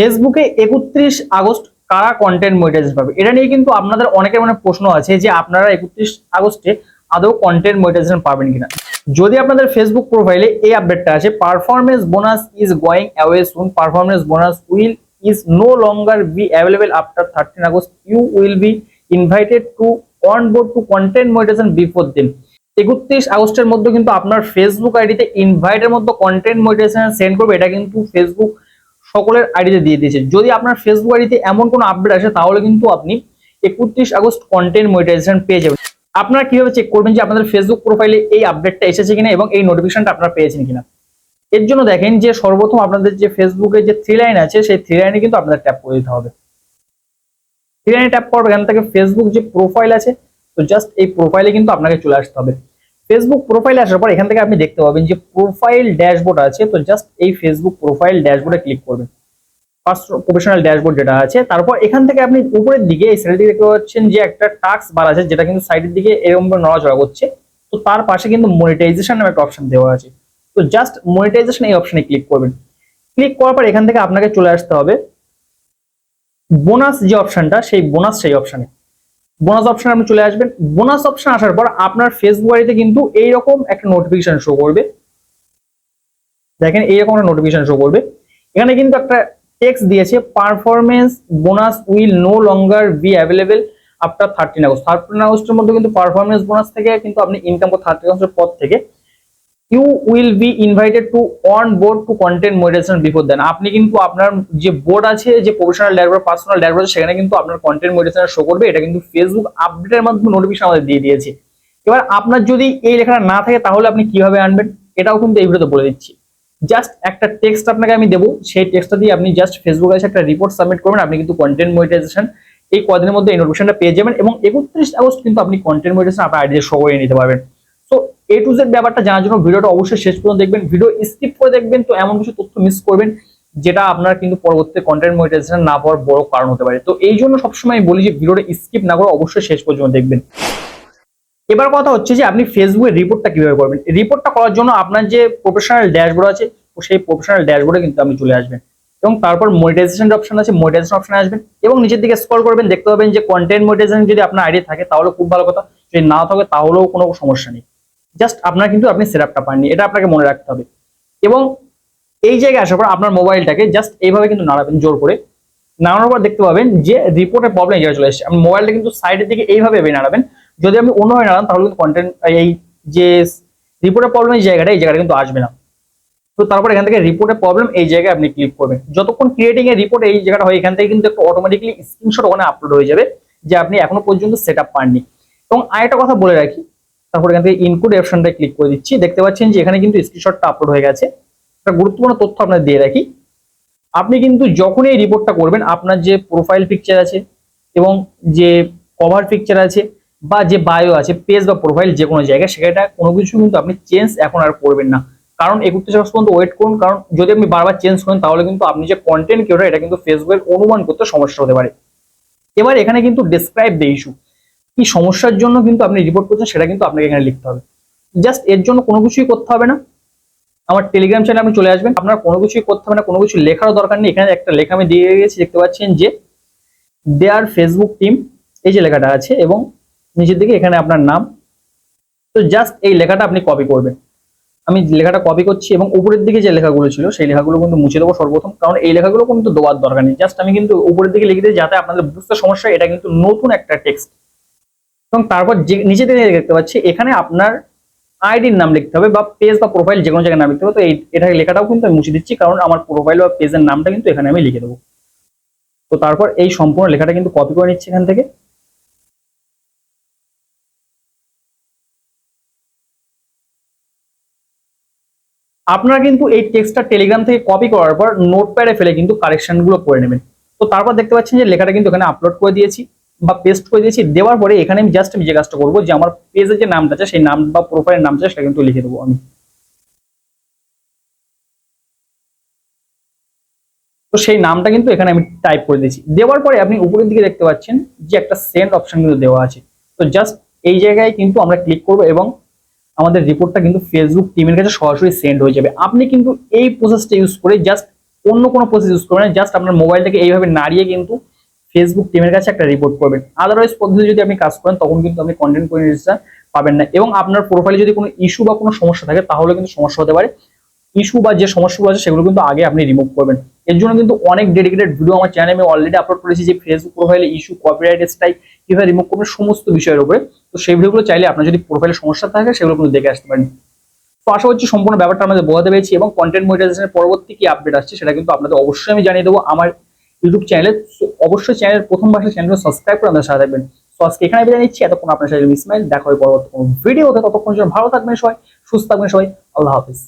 ফেসবুকে একত্রিশ আগস্ট কারা কন্টেন্ট মনিটাইজেশন পাবে? এটা নিয়ে কিন্তু আপনাদের অনেকের মনে প্রশ্ন আছে যে আপনারা একত্রিশ আগস্টে আদৌ কন্টেন্ট মনিটাইজেশন পাবেন কিনা? যদি আপনাদের ফেসবুক প্রোফাইলে এই আপডেটটা আছে performance bonus is going away soon performance bonus will is no longer be available after thirteen August. You will be invited to on board to content monetisation before দিন একত্রিশ আগস্টের মধ্যে কিন্তু আপনার ফেসবুক আইডিতে ইনভাইটের মধ্যে কন্টেন্ট মনিটাইজেশন সেন্ড করবে, এটা কিন্তু ফেসবুক সকলের আইডিতে দিয়ে দিয়েছে। যদি আপনার ফেসবুক আইডিতে এমন কোনো আপডেট আসে, তাহলে কিন্তু আপনি একত্রিশ আগস্ট কন্টেন্ট মনিটাইজেশন পেয়ে যাবেন। আপনারা কীভাবে চেক করবেন যে আপনাদের ফেসবুক প্রোফাইলে এই আপডেটটা এসেছে কিনা এবং এই নোটিফিকেশনটা আপনারা পেয়েছেন কিনা? এর জন্য দেখেন যে সর্বপ্রথম আপনাদের যে ফেসবুকে যে থ্রি লাইন আছে, সেই থ্রি লাইনে কিন্তু আপনাদের ট্যাপ করে দিতে হবে। থ্রি লাইনে ট্যাপ করবে এখান থেকে ফেসবুক যে প্রোফাইল আছে, তো জাস্ট এই প্রোফাইলে কিন্তু আপনাকে চলে আসতে হবে। ফেসবুক প্রোফাইলে আসার পর এখান থেকে আপনি দেখতে পাবেন যে প্রোফাইল ড্যাশবোর্ড আছে। তো জাস্ট এই ফেসবুক প্রোফাইল ড্যাশবোর্ডে ক্লিক করবেন। ফার্স্ট প্রফেশনাল ড্যাশবোর্ড যেটা আছে, তারপর এখান থেকে আপনি উপরের দিকে এই সাইডে দেখতে পাচ্ছেন যে একটা টাক্স বার আছে, যেটা কিন্তু সাইডের দিকে এরকম নড়াচড়া করছে। তো তার পাশে কিন্তু মনিটাইজেশন নামে একটা অপশন দেওয়া আছে। তো জাস্ট মনিটাইজেশন এই অপশনে ক্লিক করবেন। ক্লিক করার পর এখান থেকে আপনাকে চলে আসতে হবে। বোনাস যে অপশনটা সেই বোনাস সেই অপশনে বোনাস অপশন আপনি চলে আসবেন। বোনাস অপশন আসার পর আপনার ফেসবুক আইডিতে কিন্তু এইরকম একটা নোটিফিকেশন শো করবে। দেখেন, এইরকম একটা নোটিফিকেশন শো করবে। এখানে কিন্তু একটা টেক্সট দিয়েছে performance bonus will no longer be available after thirteen August thirteen আগস্টের মধ্যে কিন্তু পারফরমেন্স বোনাস থেকে কিন্তু আপনি ইনকাম থার্টিন আগস্টের পর থেকে you will be invited to on board to content monetisation before then আপনি কিন্তু আপনার যে বোর্ড আছে, যে প্রফেশনাল ড্যাশবোর্ড পার্সোনাল আছে, সেখানে কিন্তু আপনার কন্টেন্ট মনিটাইজেশন শো করবে। এটা কিন্তু ফেসবুক আপডেটের মাধ্যমে নোটিফিকেশন আমাদের দিয়ে দিয়েছে। এবার আপনার যদি এই লেখাটা না থাকে, তাহলে আপনি কীভাবে আনবেন? এটাও কিন্তু এই ভিডিওতে বলে দিচ্ছি। জাস্ট একটা টেক্সট আপনাকে আমি দেবো। সেই টেক্সটটা দিয়ে আপনি জাস্ট ফেসবুকে এসে একটা রিপোর্ট সাবমিট করবেন। আপনি কিন্তু কন্টেন্ট মনিটাইজেশন এই কদিনের মধ্যে এই নোটিফিকেশনটা পেয়ে যাবেন এবং একত্রিশ আগস্ট কিন্তু আপনি কন্টেন্ট মনিটাইজেশন আপনার আইডিতে শো করে নিতে পারবেন। এ টু জেড ব্যাপারটা জানার জন্য ভিডিওটা অবশ্যই শেষ পর্যন্ত দেখবেন। ভিডিও স্কিপ করে দেখবেন তো এমন কিছু তথ্য মিস করবেন, যেটা আপনার কিন্তু পরবর্তীতে কন্টেন্ট মনিটাইজেশন না পাওয়ার বড় কারণ হতে পারে। তো এই জন্য সবসময় বলি যে, ভিডিওটা স্কিপ না করে অবশ্যই শেষ পর্যন্ত দেখবেন। এবার কথা হচ্ছে যে, আপনি ফেসবুকে রিপোর্টটা কীভাবে করবেন? রিপোর্টটা করার জন্য আপনার যে প্রফেশনাল ড্যাশবোর্ড আছে সেই প্রফেশনাল ড্যাশবোর্ডে কিন্তু আপনি চলে আসবেন। এবং তারপর মনিটাইজেশন অপশন আছে মনিটাইজেশন অপশনে আসবেন। এবং নিচের দিকে স্ক্রল করবেন, দেখতে পাবেন যে কন্টেন্ট মনিটাইজেশন যদি আপনার আইডি থাকে তাহলে খুব ভালো কথা। যদি না থাকে, তাহলেও কোনো সমস্যা নেই। জাস্ট আপনার কিন্তু আপনি সেটআপটা পাননি, এটা আপনাকে মনে রাখতে হবে। এবং এই জায়গায় আসার পর আপনার মোবাইলটাকে জাস্ট এইভাবে কিন্তু নাড়াবেন, জোর করে। নাড়ানোর পর দেখতে পাবেন যে রিপোর্টের প্রবলেম জায়গায় চলে এসেছে। আপনি মোবাইলটা কিন্তু সাইডের দিকে এইভাবে এভাবে নাড়াবেন। যদি আপনি অন্যভাবে নাড়ান, তাহলে কিন্তু কন্টেন্ট এই যে রিপোর্টের প্রবলেম এই জায়গাটা এই জায়গাটা কিন্তু আসবে না। তো তারপর এখান থেকে রিপোর্টের প্রবলেম এই জায়গায় আপনি ক্লিক করবেন। যতক্ষণ ক্রিয়েটিং এর রিপোর্ট এই জায়গাটা হয়, এখান থেকে কিন্তু একটা অটোমেটিকলি স্ক্রিনশট ওখানে আপলোড হয়ে যাবে, যে আপনি এখনও পর্যন্ত সেট আপ পাননি। এবং আরেকটা কথা বলে রাখি তারপর এখান থেকে ইনক্লুড অপশনটা ক্লিক করে দিচ্ছি। দেখতে পাচ্ছেন যে এখানে কিন্তু স্ক্রিনশটটা আপলোড হয়ে গেছে। একটা গুরুত্বপূর্ণ তথ্য আপনার দিয়ে রাখি। আপনি কিন্তু যখন এই রিপোর্টটা করবেন, আপনার যে প্রোফাইল পিকচার আছে এবং যে কভার পিকচার আছে বা যে বায়ো আছে পেজ বা প্রোফাইল যে কোনো জায়গায়, সেটা কোনো কিছু কিন্তু আপনি চেঞ্জ এখন আর করবেন না। কারণ একত্রিশ আগস্ট পর্যন্ত ওয়েট করুন, কারণ যদি আপনি বারবার চেঞ্জ করেন, তাহলে কিন্তু আপনি যে কন্টেন্ট কেউ এটা কিন্তু ফেসবুকের অনুমান করতে সমস্যা হতে পারে। এবার এখানে কিন্তু ডিসক্রাইব দ্য ইস্যু কি সমস্যার জন্য কিন্তু আপনি রিপোর্ট করছেন সেটা কিন্তু আপনাকে এখানে লিখতে হবে। জাস্ট এর জন্য কোনো কিছুই করতে হবে না। আমার টেলিগ্রাম চ্যানেলে আপনি চলে আসবেন। আপনার কোনো কিছুই করতে হবে না, কোনো কিছু লেখারও দরকার নেই। এখানে একটা লেখা আমি দিয়ে গেছি, দেখতে পাচ্ছেন যে দেয়ার ফেসবুক টিম এই যে লেখাটা আছে এবং নিচের দিকে এখানে আপনার নাম। তো জাস্ট এই লেখাটা আপনি কপি করবেন। আমি লেখাটা কপি করছি এবং উপরের দিকে যে লেখাগুলো ছিল, সেই লেখাগুলো কিন্তু মুছে দেবো সর্বপ্রথম। কারণ এই লেখাগুলো কিন্তু দেওয়ার দরকার নেই। জাস্ট আমি কিন্তু উপরের দিকে লিখে দিই যাতে আপনাদের বুঝতে সমস্যা এটা কিন্তু নতুন একটা টেক্সট এবং তারপর যে নিচে দিকে দেখতে পাচ্ছি, এখানে আপনার আইডির নাম লিখতে হবে বা পেজ বা প্রোফাইল যে কোনো জায়গায় নাম লিখতে হবে। তো এই, এটা লেখাটাও কিন্তু আমি মুছে দিচ্ছি, কারণ আমার প্রোফাইল বা পেজের নামটা কিন্তু এখানে আমি লিখে দেবো। তো তারপর এই সম্পূর্ণ লেখাটা কিন্তু কপি করে নিচ্ছি এখান থেকে। আপনারা কিন্তু এই টেক্সটটা টেলিগ্রাম থেকে কপি করার পর নোটপ্যাডে ফেলে কিন্তু কারেকশনগুলো করে নেবেন। তো তারপর দেখতে পাচ্ছেন যে লেখাটা কিন্তু এখানে আপলোড করে দিয়েছি। বা পেস্ট করে দিয়েছি, দেওয়ার পরে এখানে আমি জাস্ট আমি যে কাজটা করব, যে আমার পেজের যে নামটা আছে, সেই নাম বা প্রোফাইলের নামটা সেটা কিন্তু লিখে দেবো আমি। তো সেই নামটা কিন্তু এখানে আমি টাইপ করে দিয়েছি। দেওয়ার পরে আপনি উপরের দিকে দেখতে পাচ্ছেন যে একটা সেন্ড অপশন কিন্তু দেওয়া আছে। তো জাস্ট এই জায়গায় কিন্তু আমরা ক্লিক করব এবং আমাদের রিপোর্টটা কিন্তু ফেসবুক টিমের কাছে সরাসরি সেন্ড হয়ে যাবে। আপনি কিন্তু এই প্রসেসটা ইউজ করে জাস্ট অন্য কোনো প্রসেস ইউজ করবেন জাস্ট আপনার মোবাইলটাকে এইভাবে নাড়িয়ে কিন্তু ফেসবুক টিমের কাছে একটা রিপোর্ট করবেন। আদারওয়াইজ পদ্ধতি যদি আপনি কাজ করেন, তখন কিন্তু আপনি কন্টেন্ট মনিটাইজেশন পাবেন না এবং আপনার প্রোফাইলে যদি কোনো ইস্যু বা কোনো সমস্যা থাকে তাহলে কিন্তু সমস্যা হতে পারে। ইস্যু বা যে সমস্যাগুলো আছে, সেগুলো কিন্তু আগে আপনি রিমুভ করবেন। এর জন্য কিন্তু অনেক ডেডিকেটেড ভিডিও আমার চ্যানেলে আমি অলরেডি আপলোড করেছি যে ফেসবুক প্রোফাইলে ইস্যু কপিরাইট স্ট্রাইক কীভাবে রিমুভ করবেন, সমস্ত বিষয়ের উপরে। তো সেই ভিডিওগুলো চাইলে আপনার যদি প্রোফাইলে সমস্যা থাকে, সেগুলো কিন্তু দেখে আসতে পারেন। তো আশা করছি সম্পূর্ণ ব্যাপারটা আমাদের বোঝাতে পেরেছি এবং কন্টেন্ট মনিটাইজেশনের পরবর্তী কি আপডেট আসছে, সেটা কিন্তু আপনাদের অবশ্যই আমি জানিয়ে দেবো। আমার ইউটিউব চ্যানেলে অবশ্যই চ্যানেলের প্রথম ভাষা চ্যানেল সাবস্ক্রাইব করে আমাদের সাথে থাকবেন। আজকে এখানে বিদায় নিচ্ছি। এতক্ষণ আপনার সাথে ইসমাইল। দেখা হয় পরবর্তী কোনো ভিডিওতে ততক্ষণ ভালো থাকবেন সবাই, সুস্থ থাকবেন সবাই। আল্লাহ হাফিজ।